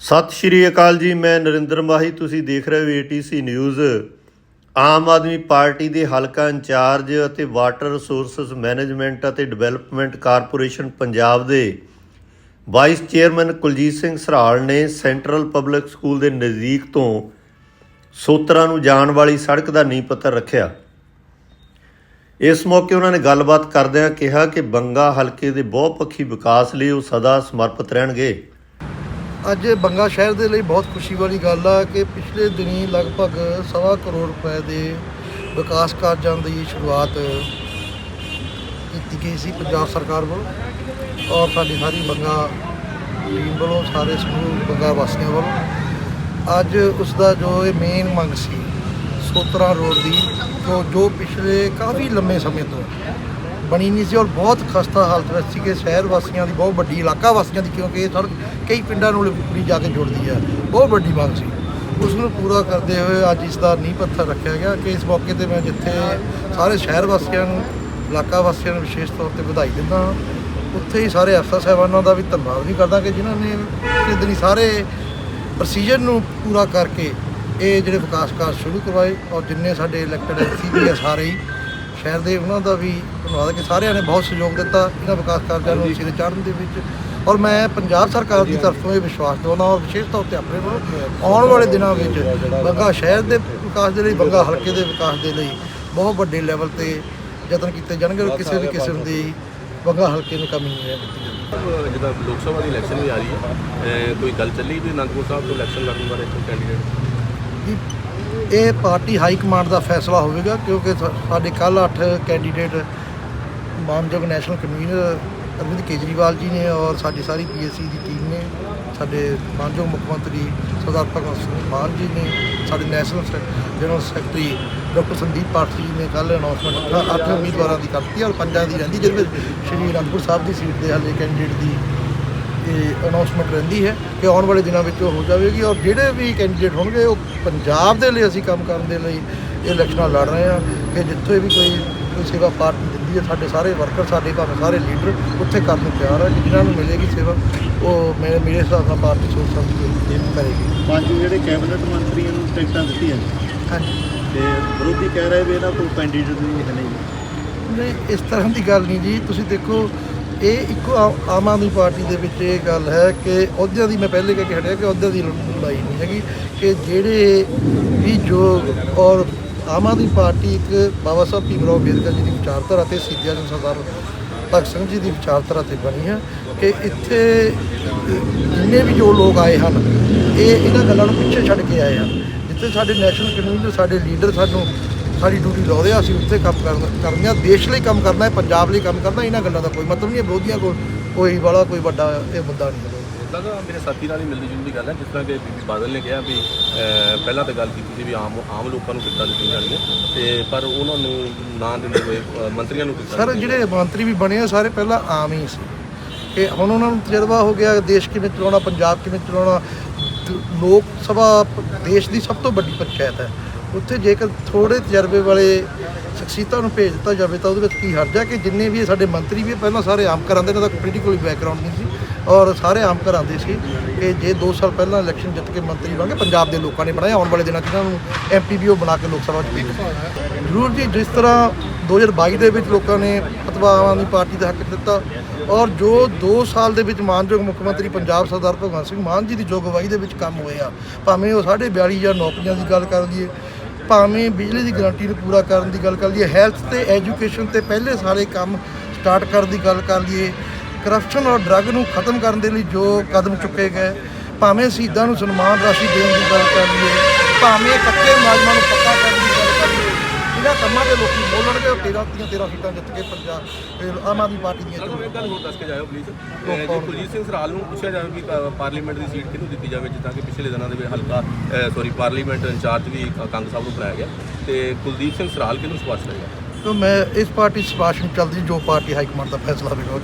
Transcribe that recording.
ਸਤਿ ਸ਼੍ਰੀ ਅਕਾਲ ਜੀ, ਮੈਂ ਨਰਿੰਦਰ ਮਾਹੀ, ਤੁਸੀਂ ਦੇਖ ਰਹੇ ਹੋ ATC news Aam Aadmi party ਦੇ ਹਲਕਾ ਇੰਚਾਰਜ ਅਤੇ ਵਾਟਰ ਰਿਸੋਰਸਸ ਮੈਨੇਜਮੈਂਟ ਅਤੇ ਡਿਵੈਲਪਮੈਂਟ ਕਾਰਪੋਰੇਸ਼ਨ ਪੰਜਾਬ ਦੇ ਵਾਈਸ ਚੇਅਰਮੈਨ ਕੁਲਜੀਤ ਸਿੰਘ ਸਰਾਲ ਨੇ ਸੈਂਟਰਲ ਪਬਲਿਕ ਸਕੂਲ ਦੇ ਨਜ਼ਦੀਕ ਤੋਂ ਸੋਤਰਾ ਨੂੰ ਜਾਣ ਵਾਲੀ ਸੜਕ ਦਾ ਨੀਂਹ ਪੱਥਰ ਰੱਖਿਆ। ਇਸ ਮੌਕੇ ਉਹਨਾਂ ਨੇ ਗੱਲਬਾਤ ਕਰਦਿਆਂ ਕਿਹਾ ਕਿ ਬੰਗਾ ਹਲਕੇ ਦੇ ਬਹੁਪੱਖੀ ਵਿਕਾਸ ਲਈ ਉਹ ਸਦਾ ਸਮਰਪਿਤ ਰਹਿਣਗੇ। ਅੱਜ ਬੰਗਾ ਸ਼ਹਿਰ ਦੇ ਲਈ ਬਹੁਤ ਖੁਸ਼ੀ ਵਾਲੀ ਗੱਲ ਆ ਕਿ ਪਿਛਲੇ ਦਿਨੀ ਲਗਭਗ ਸਵਾ ਕਰੋੜ ਰੁਪਏ ਦੇ ਵਿਕਾਸ ਕਾਰਜਾਂ ਦੀ ਸ਼ੁਰੂਆਤ ਕੀਤੀ ਗਈ ਸੀ ਪੰਜਾਬ ਸਰਕਾਰ ਵੱਲੋਂ ਔਰ ਸਾਡੀ ਸਾਰੀ ਬੰਗਾ ਟੀਮ ਵੱਲੋਂ, ਸਾਰੇ ਸਮੂਹ, ਬੰਗਾ ਵਾਸੀਆਂ ਵੱਲੋਂ। ਅੱਜ ਉਸ ਦਾ ਜੋ ਇਹ ਮੇਨ ਮੰਗ ਸੀ ਸੋਤਰਾ ਰੋਡ ਦੀ, ਜੋ ਜੋ ਪਿਛਲੇ ਕਾਫੀ ਲੰਮੇ ਸਮੇਂ ਤੋਂ ਬਣੀ ਨਹੀਂ ਸੀ ਔਰ ਬਹੁਤ ਖਸਤਾ ਹਾਲਤ ਵਿੱਚ ਸੀ ਕਿ ਸ਼ਹਿਰ ਵਾਸੀਆਂ ਦੀ, ਬਹੁਤ ਵੱਡੀ, ਇਲਾਕਾ ਵਾਸੀਆਂ ਦੀ, ਕਿਉਂਕਿ ਇਹ ਸੜਕ ਕਈ ਪਿੰਡਾਂ ਨੂੰ ਪੂਰੀ ਜਾ ਕੇ ਜੋੜਦੀ ਹੈ। ਬਹੁਤ ਵੱਡੀ ਮੰਗ ਸੀ। ਉਸ ਨੂੰ ਪੂਰਾ ਕਰਦੇ ਹੋਏ ਅੱਜ ਇਸ ਦਾ ਨੀਂਹ ਪੱਥਰ ਰੱਖਿਆ ਗਿਆ ਕਿ ਇਸ ਮੌਕੇ ਤੇ ਮੈਂ ਜਿੱਥੇ ਸਾਰੇ ਸ਼ਹਿਰ ਵਾਸੀਆਂ ਨੂੰ, ਇਲਾਕਾ ਵਾਸੀਆਂ ਨੂੰ ਵਿਸ਼ੇਸ਼ ਤੌਰ ਤੇ ਵਧਾਈ ਦਿੰਦਾ ਹਾਂ, ਉੱਥੇ ਹੀ ਸਾਰੇ ਅਫਸਰ ਸਾਹਿਬਾਨਾਂ ਦਾ ਵੀ ਧੰਨਵਾਦ ਵੀ ਕਰਦਾ ਕਿ ਜਿਨ੍ਹਾਂ ਨੇ ਇਸ ਦਿਨੀ ਸਾਰੇ ਪ੍ਰੋਸੀਜਰ ਨੂੰ ਪੂਰਾ ਕਰਕੇ ਇਹ ਜਿਹੜੇ ਵਿਕਾਸ ਕਾਰਜ ਸ਼ੁਰੂ ਕਰਵਾਏ ਔਰ ਜਿੰਨੇ ਸਾਡੇ ਇਲੈਕਟਡ ਐਮਸੀ ਵੀ ਆ ਸਾਰੇ ਹੀ ਸ਼ਹਿਰ ਦੇ ਉਹਨਾਂ ਦਾ ਵੀ ਧੰਨਵਾਦ ਕਿ ਸਾਰਿਆਂ ਨੇ ਬਹੁਤ ਸਹਿਯੋਗ ਦਿੱਤਾ ਇਹਨਾਂ ਵਿਕਾਸ ਕਾਰਜਾਂ ਨੂੰ ਸਿਰੇ ਚੜ੍ਹਨ ਦੇ ਵਿੱਚ। ਔਰ ਮੈਂ ਪੰਜਾਬ ਸਰਕਾਰ ਦੀ ਤਰਫੋਂ ਇਹ ਵਿਸ਼ਵਾਸ ਦਿਵਾਉਂਦਾ ਔਰ ਵਿਸ਼ੇਸ਼ ਤੌਰ ਤੇ ਆਪਣੇ ਵੱਲੋਂ ਆਉਣ ਵਾਲੇ ਦਿਨਾਂ ਵਿੱਚ ਬੰਗਾ ਸ਼ਹਿਰ ਦੇ ਵਿਕਾਸ ਦੇ ਲਈ ਬੰਗਾ ਹਲਕੇ ਦੇ ਵਿਕਾਸ ਦੇ ਲਈ ਬਹੁਤ ਵੱਡੇ ਲੈਵਲ ਤੇ ਯਤਨ ਕੀਤੇ ਜਾਣਗੇ ਕਿਸੇ ਵੀ ਕਿਸਮ ਦੀ ਬੰਗਾ ਹਲਕੇ ਨੂੰ ਕਮੀ ਨਹੀਂ ਜਾਵੇਗੀ ਜਿੱਦਾਂ ਲੋਕ ਸਭਾ ਦੀ ਇਲੈਕਸ਼ਨ ਵੀ ਆ ਰਹੀ ਹੈ ਕੋਈ ਗੱਲ ਚੱਲੀ? ਵੀ ਅਨੰਦਪੁਰ ਸਾਹਿਬ ਤੋਂ ਇਲੈਕਸ਼ਨ ਲੜਨ ਬਾਰੇ ਕੋਈ ਕੈਂਡੀਡੇਟ ਕਿ ਇਹ ਪਾਰਟੀ ਹਾਈ ਕਮਾਂਡ ਦਾ ਫੈਸਲਾ ਹੋਵੇਗਾ ਕਿਉਂਕਿ ਸਾਡੇ ਕੱਲ 8 ਕੈਂਡੀਡੇਟ ਮਾਨਯੋਗ ਨੈਸ਼ਨਲ ਕਨਵੀਨਰ ਅਰਵਿੰਦ ਕੇਜਰੀਵਾਲ ਜੀ ਨੇ ਔਰ ਸਾਡੀ ਸਾਰੀ ਪੀਐਸਸੀ ਦੀ ਟੀਮ ਨੇ, ਸਾਡੇ ਮਾਨਯੋਗ ਮੁੱਖ ਮੰਤਰੀ ਸਰਦਾਰ ਭਗਵੰਤ ਸਿੰਘ ਮਾਨ ਜੀ ਨੇ, ਸਾਡੇ ਨੈਸ਼ਨਲ ਸੈ- general secretary doctor Sandeep Pathak ji ਨੇ ਕੱਲ ਅਨਾਉਂਸਮੈਂਟ ਅੱਠ ਉਮੀਦਵਾਰਾਂ ਦੀ ਕਰਤੀ ਔਰ ਪੰਜਾਂ ਦੀ ਰਹਿੰਦੀ, ਜਿਹਦੇ ਵਿੱਚ ਸ਼੍ਰੀ ਅਨੰਦਪੁਰ ਸਾਹਿਬ ਦੀ ਸੀਟ ਦੇ ਹਾਲੇ ਕੈਂਡੀਡੇਟ ਦੀ ਇਹ ਅਨਾਉਂਸਮੈਂਟ ਰਹਿੰਦੀ ਹੈ ਕਿ ਆਉਣ ਵਾਲੇ ਦਿਨਾਂ ਵਿੱਚ ਉਹ ਹੋ ਜਾਵੇਗੀ ਔਰ ਜਿਹੜੇ ਵੀ ਕੈਂਡੀਡੇਟ ਹੋਣਗੇ ਉਹ ਪੰਜਾਬ ਦੇ ਲਈ ਅਸੀਂ ਕੰਮ ਕਰਨ ਦੇ ਲਈ ਇਹ ਇਲੈਕਸ਼ਨਾਂ ਲੜ ਰਹੇ ਹਾਂ ਕਿ ਜਿੱਥੇ ਵੀ ਕੋਈ ਕੋਈ ਸੇਵਾ ਪਾਰਟੀ ਦਿੰਦੀ ਹੈ ਸਾਡੇ ਸਾਰੇ ਵਰਕਰ ਸਾਡੇ ਭਾਵੇਂ ਸਾਰੇ ਲੀਡਰ ਉੱਥੇ ਕਰਨ ਨੂੰ ਤਿਆਰ ਹੈ ਜਿਨ੍ਹਾਂ ਨੂੰ ਮਿਲੇਗੀ ਸੇਵਾ ਉਹ ਮੇਰੇ ਮੇਰੇ ਹਿਸਾਬ ਨਾਲ ਪਾਰਟੀ ਸੋਚ ਸਮਝ ਕੇ ਕਰੇਗੀ। ਪੰਜ ਜਿਹੜੇ ਕੈਬਨਿਟ ਮੰਤਰੀਆਂ ਨੂੰ ਟਿਕਟਾਂ ਦਿੱਤੀਆਂ ਹਾਂਜੀ। ਤੇ ਵਿਰੋਧੀ ਕਹਿ ਰਹੇ ਵੀ ਇਹਨਾਂ ਕੋਲ ਕੈਂਡੀਡੇਟ ਨਹੀਂ ਹੈ ਨਹੀਂ। ਨਹੀਂ ਇਸ ਤਰ੍ਹਾਂ ਦੀ ਗੱਲ ਨਹੀਂ ਜੀ ਤੁਸੀਂ ਦੇਖੋ ਇਹ ਇੱਕੋ ਆ- ਆਮ ਆਦਮੀ ਪਾਰਟੀ ਦੇ ਵਿੱਚ ਇਹ ਗੱਲ ਹੈ ਕਿ ਅਹੁਦਿਆਂ ਦੀ ਮੈਂ ਪਹਿਲੇ ਕਹਿ ਕੇ ਹਟਿਆ ਕਿ ਅਹੁਦਿਆਂ ਦੀ ਲ- ਲੜਾਈ ਨਹੀਂ ਹੈਗੀ ਕਿ ਜਿਹੜੇ ਵੀ ਜੋ ਔਰ ਆਮ ਆਦਮੀ ਪਾਰਟੀ ਇੱਕ ਬਾਬਾ ਸਾਹਿਬ ਭੀਮਰਾਓ ਅੰਬੇਦਕਰ ਜੀ ਦੀ ਵਿਚਾਰਧਾਰਾ ਤੇ ਸਿੱਧਿਆ ਜਨ ਸਰਦਾਰ ਭਗਤ ਸਿੰਘ ਜੀ ਦੀ ਵਿਚਾਰਧਾਰਾ ਤੇ ਬਣੀ ਹੈ ਕਿ ਇੱਥੇ ਜਿੰਨੇ ਵੀ ਜੋ ਲੋਕ ਆਏ ਹਨ, ਇਹ ਇਹਨਾਂ ਗੱਲਾਂ ਨੂੰ ਪਿੱਛੇ ਛੱਡ ਕੇ ਆਏ ਹਨ। ਜਿੱਥੇ ਸਾਡੇ ਨੈਸ਼ਨਲ ਕਨਵੀਨਰ, ਸਾਡੇ ਲੀਡਰ ਸਾਨੂੰ ਸਾਡੀ ਡਿਊਟੀ ਲਾਉਂਦੇ ਆ ਅਸੀਂ ਉੱਥੇ ਕੰਮ ਕਰਨ ਕਰਨੇ ਆ ਦੇਸ਼ ਲਈ ਕੰਮ ਕਰਨਾ ਹੈ ਪੰਜਾਬ ਲਈ ਕੰਮ ਕਰਨਾ ਇਹਨਾਂ ਗੱਲਾਂ ਦਾ ਕੋਈ ਮਤਲਬ ਨਹੀਂ ਹੈ ਵਿਰੋਧੀਆਂ ਕੋਲ ਕੋਈ ਵਾਲਾ ਕੋਈ ਵੱਡਾ ਇਹ ਮੁੱਦਾ ਨਹੀਂ ਹੈ ਲੱਗਦਾ ਮੇਰੇ ਸਾਥੀ ਨਾਲ ਹੀ ਮਿਲਦੀ ਜੁਲਦੀ ਗੱਲ ਹੈ ਜਿਸ ਤਰ੍ਹਾਂ ਕਿ ਬੀਬੀ ਬਾਦਲ ਨੇ ਕਿਹਾ ਵੀ ਪਹਿਲਾਂ ਤਾਂ ਗੱਲ ਕੀਤੀ ਸੀ ਵੀ ਆਮ ਆਮ ਲੋਕਾਂ ਨੂੰ ਟਿਕਟਾਂ ਦਿੱਤੀਆਂ ਜਾਣਗੀਆਂ ਤੇ ਪਰ ਉਹਨਾਂ ਨੂੰ ਨਾ ਦਿੰਦੇ ਹੋਏ ਮੰਤਰੀਆਂ ਨੂੰ ਸਰ ਜਿਹੜੇ ਮੰਤਰੀ ਵੀ ਬਣੇ ਆ ਸਾਰੇ ਪਹਿਲਾਂ ਆਮ ਹੀ ਸੀ। ਕਿ ਹੁਣ ਉਹਨਾਂ ਨੂੰ ਤਜਰਬਾ ਹੋ ਗਿਆ ਦੇਸ਼ ਕਿਵੇਂ ਚਲਾਉਣਾ ਪੰਜਾਬ ਕਿਵੇਂ ਚਲਾਉਣਾ ਲੋਕ ਸਭਾ ਦੇਸ਼ ਦੀ ਸਭ ਤੋਂ ਵੱਡੀ ਪੰਚਾਇਤ ਹੈ। ਉੱਥੇ ਜੇਕਰ ਥੋੜੇ ਤਜਰਬੇ ਵਾਲੇ ਸ਼ਖਸੀਅਤਾਂ ਨੂੰ ਭੇਜ ਦਿੱਤਾ ਜਾਵੇ ਤਾਂ ਉਹਦੇ ਵਿੱਚ ਕੀ ਹਰਜ ਹੈ ਕਿ ਜਿੰਨੇ ਵੀ ਸਾਡੇ ਮੰਤਰੀ ਵੀ ਪਹਿਲਾਂ ਸਾਰੇ ਆਮ ਘਰਾਂ ਦੇ ਇਹਨਾਂ ਦਾ ਪੋਲੀਟੀਕਲ ਬੈਕਗ੍ਰਾਉਂਡ ਨਹੀਂ ਸੀ ਔਰ ਸਾਰੇ ਆਮ ਘਰਾਂ ਦੇ ਸੀ ਕਿ ਜੇ 2 ਸਾਲ ਪਹਿਲਾਂ ਇਲੈਕਸ਼ਨ ਜਿੱਤ ਕੇ ਮੰਤਰੀ ਬਣ ਕੇ ਪੰਜਾਬ ਦੇ ਲੋਕਾਂ ਨੇ ਬਣਾਇਆ, ਆਉਣ ਵਾਲੇ ਦਿਨਾਂ 'ਚ ਇਹਨਾਂ ਨੂੰ ਐਮਪੀ ਵੀ ਉਹ ਬਣਾ ਕੇ ਲੋਕ ਸਭਾ 'ਚ ਭੇਜੇ ਜ਼ਰੂਰ ਜੀ, ਜਿਸ ਤਰ੍ਹਾਂ 2022 ਦੇ ਵਿੱਚ ਲੋਕਾਂ ਨੇ ਫਤਵਾ ਆਮ ਆਦਮੀ ਪਾਰਟੀ ਦਾ ਹੱਕ ਦਿੱਤਾ ਔਰ ਜੋ 2 ਸਾਲ ਦੇ ਵਿੱਚ ਮਾਨਯੋਗ ਮੁੱਖ ਮੰਤਰੀ ਪੰਜਾਬ ਸਰਦਾਰ ਭਗਵੰਤ ਸਿੰਘ ਮਾਨ ਜੀ ਦੀ ਜੋ ਅਗਵਾਈ ਦੇ ਵਿੱਚ ਕੰਮ ਹੋਇਆ ਭਾਵੇਂ ਉਹ 42000 ਨੌਕਰੀਆਂ ਦੀ ਗੱਲ ਕਰ ਲਈਏ ਭਾਵੇਂ ਬਿਜਲੀ ਦੀ ਗਰੰਟੀ ਨੂੰ ਪੂਰਾ ਕਰਨ ਦੀ ਗੱਲ ਕਰ ਲਈਏ ਹੈਲਥ ਤੇ ਐਜੂਕੇਸ਼ਨ ਤੇ ਪਹਿਲੇ ਸਾਰੇ ਕੰਮ ਸਟਾਰਟ ਕਰਨ ਦੀ ਗੱਲ ਕਰ ਲਈਏ ਕਰਪਸ਼ਨ ਔਰ ਡਰੱਗ ਨੂੰ ਖਤਮ ਕਰਨ ਦੇ ਲਈ ਜੋ ਕਦਮ ਚੁੱਕੇ ਗਏ, ਭਾਵੇਂ ਸ਼ਹੀਦਾਂ ਨੂੰ ਸਨਮਾਨ ਰਾਸ਼ੀ ਦੇਣ ਦੀ ਗੱਲ ਕਰ ਲਈਏ, ਭਾਵੇਂ ਕੱਚੇ ਮੁਲਾਜ਼ਮਾਂ ਨੂੰ ਪੱਕਾ ਇਹਨਾਂ ਕੰਮਾਂ ਦੇ ਲੋਕੀ ਬੋਲਣਗੇ ਉਹ 13 ਦੀਆਂ 13 ਸੀਟਾਂ ਜਿੱਤ ਕੇ ਪੰਜਾਬ ਤੇ ਆਮ ਆਦਮੀ ਪਾਰਟੀ ਦੀਆਂ ਸਾਨੂੰ ਇੱਕ ਗੱਲ ਹੋਰ ਦੱਸ ਕੇ ਜਾਇਓ ਪਲੀਜ਼? ਜੇ ਕੁਲਜੀਤ ਸਿੰਘ ਸਰਾਲ ਨੂੰ ਪੁੱਛਿਆ ਜਾਵੇ ਕਿ ਪਾਰਲੀਮੈਂਟ ਦੀ ਸੀਟ ਕਿਹਨੂੰ ਦਿੱਤੀ ਜਾਵੇ ਜਿੱਦਾਂ ਕਿ ਪਿਛਲੇ ਦਿਨਾਂ ਦੇ ਵਿੱਚ ਹਲਕਾ ਸੌਰੀ ਪਾਰਲੀਮੈਂਟ ਇੰਚਾਰਜ ਵੀ ਕੰਗ ਸਾਹਿਬ ਨੂੰ ਬਣਾਇਆ ਗਿਆ ਤੇ ਕੁਲਦੀਪ ਸਿੰਘ ਸਰਾਲ ਕਿਹਨੂੰ ਸਪਾਰਸ਼ ਕਰੇਗਾ? ਤਾਂ ਮੈਂ ਇਸ ਪਾਰਟੀ ਸਿਫਾਰਿਸ਼ ਨੂੰ ਚੱਲਦੀ ਜੋ ਪਾਰਟੀ ਹਾਈ ਕਮਾਂਡ ਦਾ ਫੈਸਲਾ ਹੋਵੇਗਾ